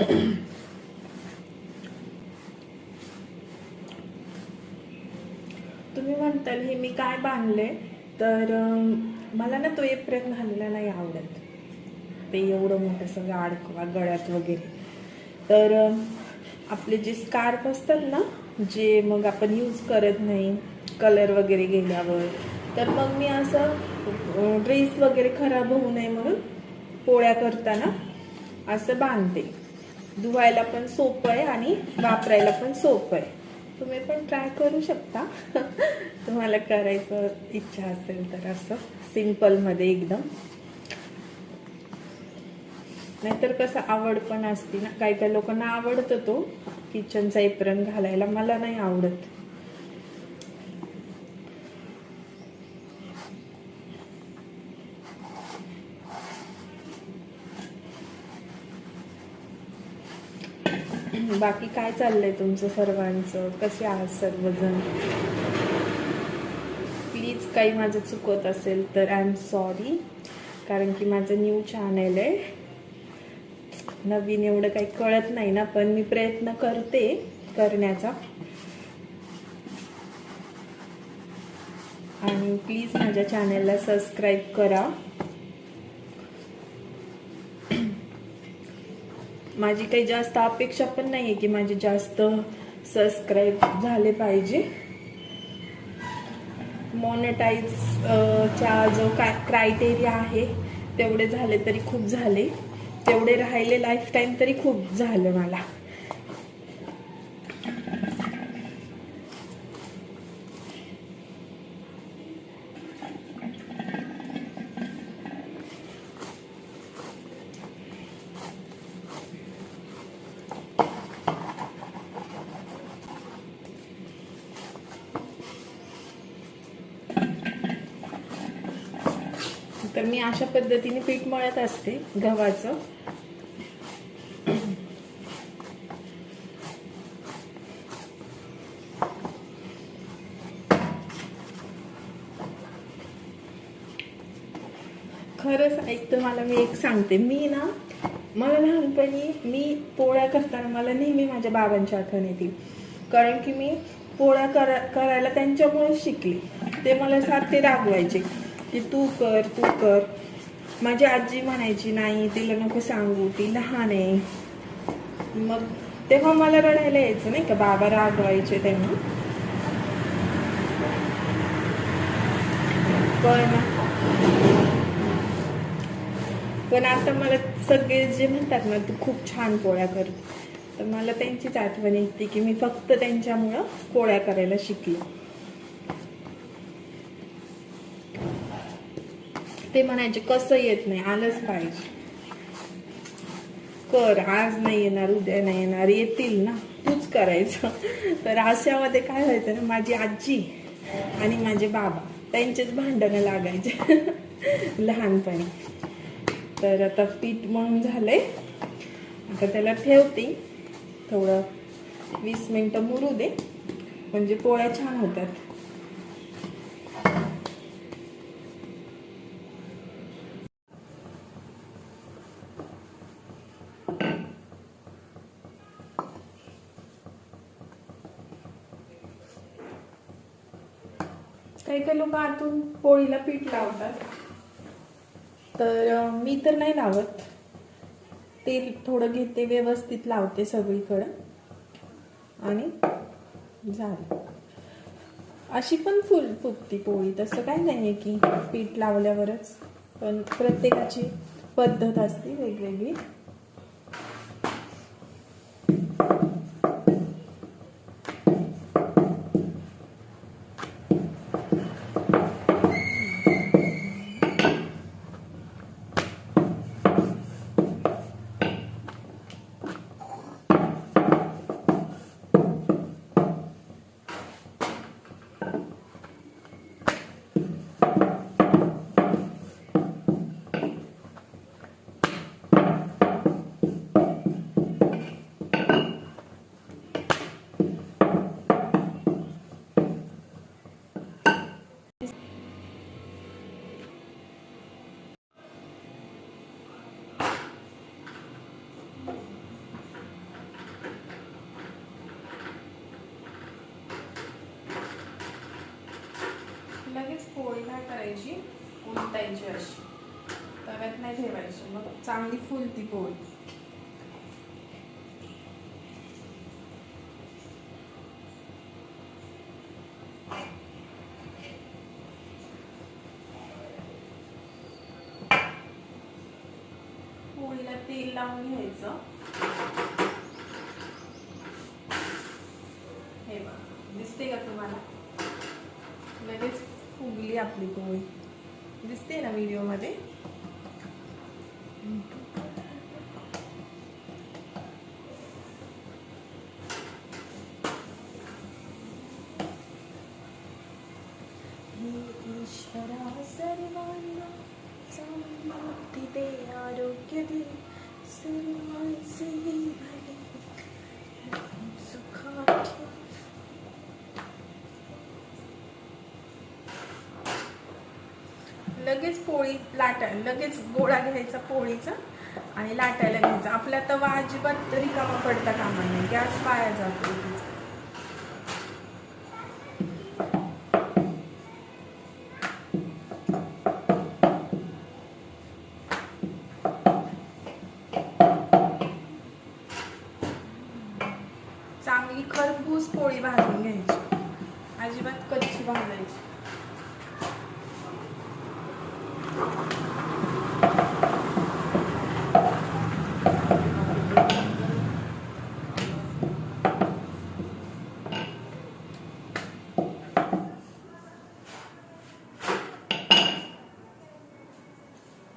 तुम्ही म्हणताल हे मी काय बांधले तर मला ना तो एप्रिल घालायला नाही आवडत. ते एवढं मोठं सगळं आडकवा गळ्यात वगैरे. तर आपले जे स्कार्फ असतात ना जे मग आपण यूज करत नाही कलर वगैरे गेल्यावर तर मग मी असं ड्रेस वगैरे खराब होऊ नये म्हणून पोळ्या करताना असं बांधते. धुवायला पण सोपं आहे आणि वापरायला पण सोपं आहे. तुम्ही पण ट्राय करू शकता. तुम्हाला करायचं इच्छा असेल तर असं सिम्पलमध्ये एकदम. नाहीतर कसं आवड पण असते ना. काही काही लोकांना आवडतं तो. किचनचा एप्रन घालायला मला नाही आवडत. बाकी काय चाललंय तुमचं सर्वांचं? कसे आहात सर्वजण? प्लीज काही माझं चुकत असेल तर आय एम सॉरी कारण की माझं न्यू चॅनल आहे. नवीन एवढं काही कळत नाही ना पण मी प्रयत्न करते करण्याचा. आणि प्लीज माझ्या चॅनलला सबस्क्राईब करा. माझी काही जास्त अपेक्षा पण नाही आहे की माझे जास्त सबस्क्राईब झाले पाहिजे. मॉनिटाईज जो काय क्रायटेरिया आहे तेवढे झाले तरी खूप झाले. तेवढे राहिले लाईफ टाईम तरी खूप झालं मला. तर मी अशा पद्धतीने पीठ मळत असते गव्हाचं. खरंच ऐकतं मला मी एक सांगते मी ना मला लहानपणी मी पोळ्या करताना मला नेहमी माझ्या बाबांची आठवण येते. कारण की मी पोळ्या करा करायला त्यांच्यामुळे शिकले. ते मला सारखे रागवायचे. की तू कर तू कर. माझी आजी म्हणायची नाही तिला नको सांगू ती लहान आहे. मग तेव्हा मला रडायला यायचं नाही का? बाबा रागवायचे तेव्हा. पण पण आता मला सगळे जे म्हणतात ना तू खूप छान पोळ्या कर तर मला त्यांचीच आठवण येते की मी फक्त त्यांच्यामुळं पोळ्या करायला शिकली. ते म्हणायचे कसं येत नाही? आलंच पाहिजे. कर आज नाही येणार उद्या नाही येणार येतील ना? तूच करायचं. तर अशामध्ये काय व्हायचं ना माझी आजी आणि माझे बाबा त्यांचेच भांडणं लागायचे. लहानपणी. तर आता पीठ म्हणून झालंय. आता त्याला ठेवते. थोडं वीस मिनटं मुरू दे. म्हणजे पोळ्या छान होतात. काही काही लोक आतून पोळीला पीठ लावतात. तर मी तर नाही लावत. तेल थोडं घेते व्यवस्थित लावते सगळीकडं. आणि झालं. अशी पण फुल फुगती पोळी. तसं काय नाही आहे की पीठ लावल्यावरच. पण प्रत्येकाची पद्धत असते वेगवेगळी. पोळी काय करायची उलटायची अशी. तव्यात नाही ठेवायची मग चांगली फुलती पोळी. पोळीला तेल लावून घ्यायचं. हे बघा दिसते का तुम्हाला? लगेच फुगली आपली पोळी दिसते ना व्हिडिओमध्ये ईश्वरा सर्वांना समृद्धी दे आरोग्य दे सर्वांचे भले सुखात लगेच पोळी लाटा लगेच गोळा घ्यायचा पोळीचा आणि लाटायला घ्यायचा. आपला तवा अजिबात रिकामा पडता कामा नाही गॅस पाया जातो चांगली खरबूज पोळी भाजून घ्यायची. अजिबात कच्ची भाजायची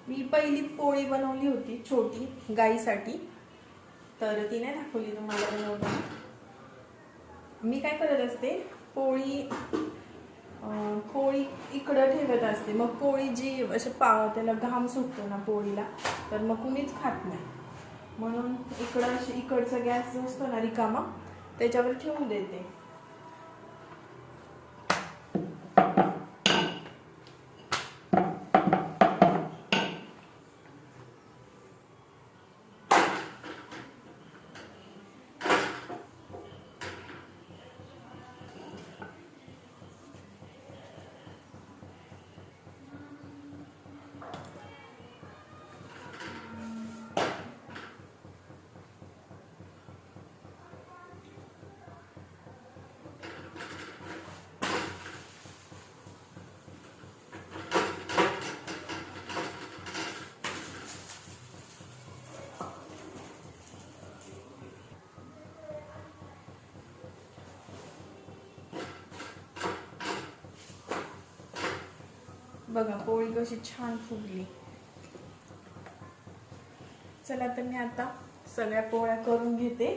मी पहिली पोळी बनवली होती छोटी गाईसाठी. तर ती नाही दाखवली तुम्हाला बनवताना. मी काय करत असते पोळी पोळी इकडं ठेवत असते. मग पोळी जी असे पाव त्याला घाम सुटतो ना पोळीला तर मग कुणीच खात नाही. म्हणून इकडं अशी इकडचा गॅस जो असतो ना रिकामा त्याच्यावर ठेवून देते. बघा पोळी कशी छान फुगली. चला तर मी आता सगळ्या पोळ्या करून घेते.